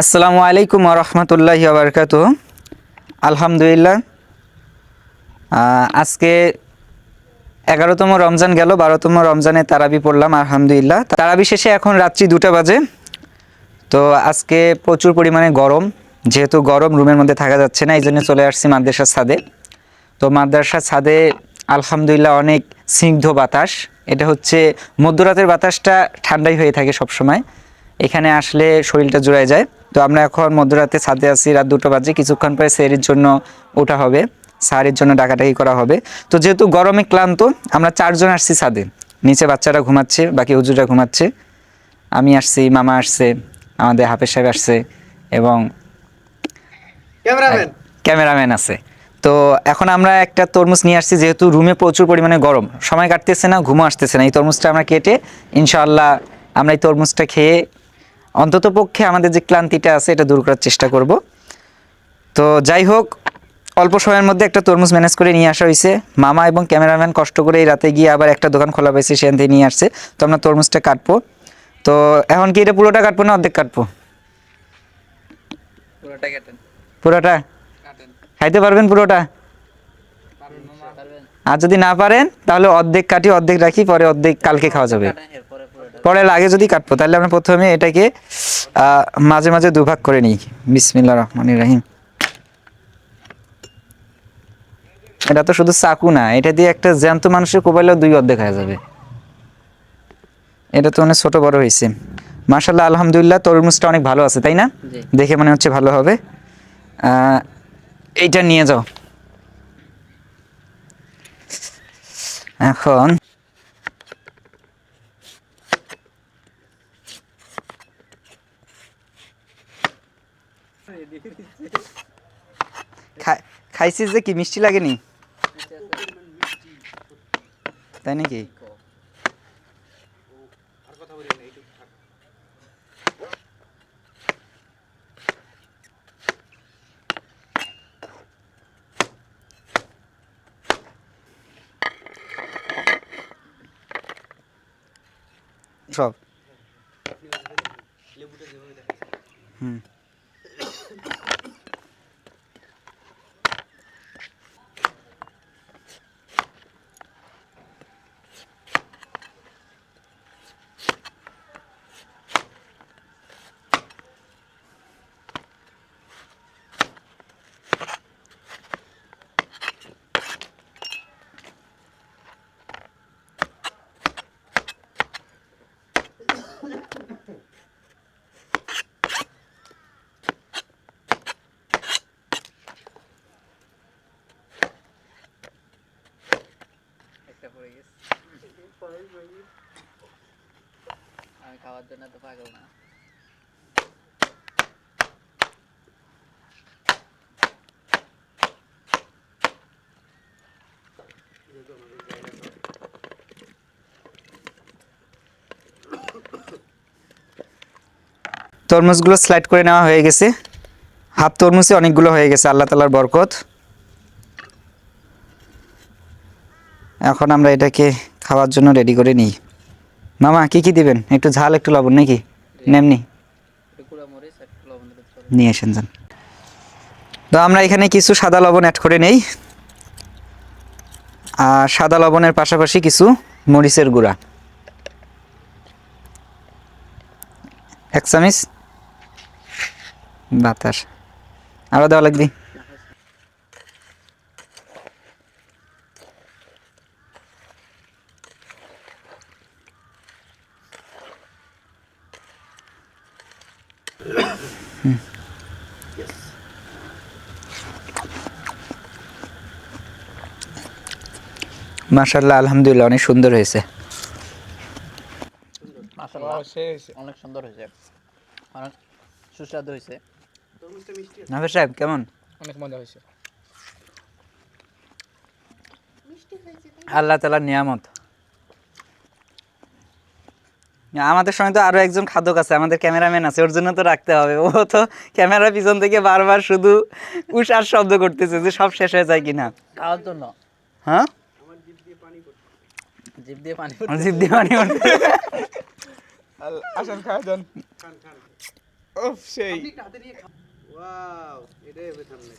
আসসালামু আলাইকুম রহমতুল্লাহি আবরকাত আলহামদুলিল্লাহ। আজকে এগারোতম রমজান গেল, বারোতম রমজানে তারাবি পড়লাম, আলহামদুলিল্লাহ। তারাবি শেষে এখন রাত্রি দুটা বাজে। তো আজকে প্রচুর পরিমাণে গরম, যেহেতু গরম রুমের মধ্যে থাকা যাচ্ছে না এই জন্য চলে আসছি মাদ্রাসার ছাদে। তো মাদ্রাসার ছাদে আলহামদুলিল্লাহ অনেক স্নিগ্ধ বাতাস। এটা হচ্ছে মধ্যরাতের বাতাসটা ঠান্ডাই হয়ে থাকে সব সময় এখানে আসলে শরীরটা জুড়ায় যায়। তো আমরা এখন মধ্যরাতে ছাদে আছি রাত দুটো বাজে। কিছুক্ষণ পরে সেরির জন্য ওঠা হবে। সাহারির জন্য ডাকাডাকি করা হবে। তো যেহেতু গরমে ক্লান্ত আমরা চারজন আসছি ছাদে। নিচে বাচ্চারা ঘুমাচ্ছে বাকি হুজুরা ঘুমাচ্ছে। আমি আসছি মামা আসছে আমাদের হাফেজ সাহেব আসছে এবং ক্যামেরাম্যান। ক্যামেরাম্যান আছে। তো এখন আমরা একটা তরমুজ নিয়ে আসছি যেহেতু রুমে প্রচুর পরিমাণে গরম। সময় কাটতেছে না ঘুমো আসতেছে না। এই তরমুজটা আমরা কেটে ইনশাআল্লাহ আমরা এই তরমুজটা খেয়ে অন্তত পক্ষে আমাদের যে ক্লান্তিটা আছে এটা দূর করার চেষ্টা করব। তো যাই হোক অল্প সময়ের মধ্যে একটা তরমুজ ম্যানেজ করে নিয়ে আসা হয়েছে। মামা এবং ক্যামেরাম্যান কষ্ট করে এই রাতে গিয়ে আবার একটা দোকান খোলা পেয়েছে সেখান থেকে নিয়ে আসছে। তো আমরা তরমুজটা কাটবো। তো এখন কি এটা পুরোটা কাটবো না অর্ধেক কাটবো? পুরোটা কেটেন। পুরোটা? খাইতে পারবেন পুরোটা? আর যদি না পারেন তাহলে অর্ধেক কাটি অর্ধেক রাখি পরে অর্ধেক কালকে খাওয়া যাবে। এরপরে পুরোটা পরে লাগে যদি কাটবো তাহলে আমরা প্রথমে এটাকে মাঝে মাঝে দুভাগ করে নিই। বিসমিল্লা রহমান রাহিম। এটা তো শুধু চাকু না এটা দিয়ে একটা জ্যান্ত মানুষের কোবাইলেও দুই অর্ধেক হয়ে যাবে। এটা তো অনেক ছোট বড় হয়েছে। মার্শাল্লাহ আলহামদুলিল্লাহ তরমুজটা অনেক ভালো আছে তাই না? দেখে মনে হচ্ছে ভালো হবে। আহ, এইটা নিয়ে যাও। এখন খাইছিস যে কি? মিষ্টি লাগেনি? তাই নাকি? সব। হুম একটা পড়ে গেছে আমি খাওয়ার জন্য তো পাগল না। তরমুজগুলো স্লাইড করে নেওয়া হয়ে গেছে। হাফ তরমুজে অনেকগুলো হয়ে গেছে, আল্লাহ তালার বরকত। এখন আমরা এটাকে খাওয়ার জন্য রেডি করে নিই। মামা কি কি দিবেন? একটু ঝাল একটু লবণ নাকি? নেমনি নিয়ে এসেন যান। তো আমরা এখানে কিছু সাদা লবণ অ্যাড করে নেই। আর সাদা লবণের পাশাপাশি কিছু মরিচের গুঁড়া। এক চামিচ বাতাস। আরও দেওয়া লাগবে। মাশাল্লাহ আলহামদুলিল্লাহ অনেক সুন্দর হয়েছে। মাশাআল্লাহ। অনেক সুন্দর হয়েছে অনেক সুস্বাদু হয়েছে। নাফের সাহেব কেমন? অনেক মজা হয়েছে। আল্লাহ তালার নিয়ামত। আমাদের সঙ্গে তো আরও একজন খাদক আছে আমাদের ক্যামেরাম্যান আছে ওর জন্য তো রাখতে হবে। ও তো ক্যামেরার পিছন থেকে বারবার শুধু উষার শব্দ করতেছে যে সব শেষ হয়ে যায় কিনা। খাওয়ার জন্য? হ্যাঁ? জিভ দিয়ে পানি জিভ দিয়ে পানি আসেন খাওয়া যান ওফ সেই। ওয়াও এটাই হবে থামলে